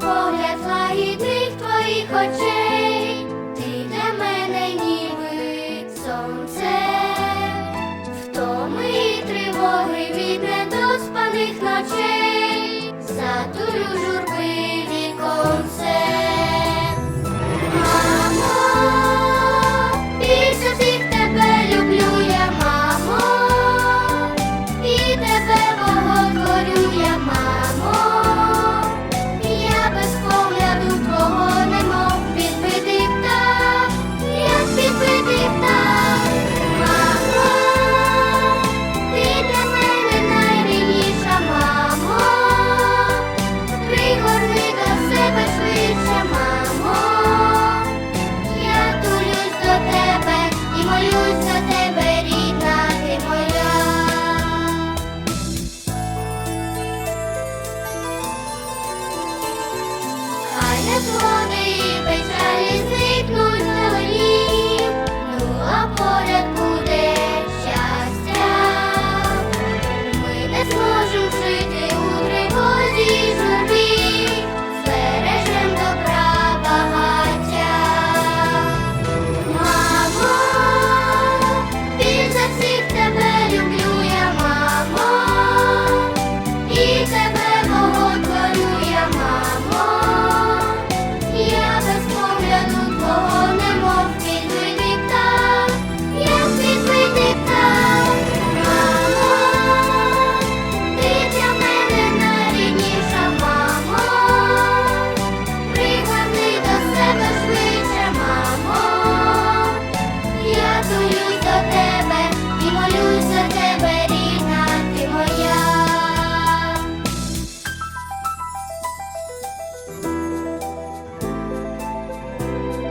погляд лагідних твоїх очей. Червоний печалі зникнуть. Bye.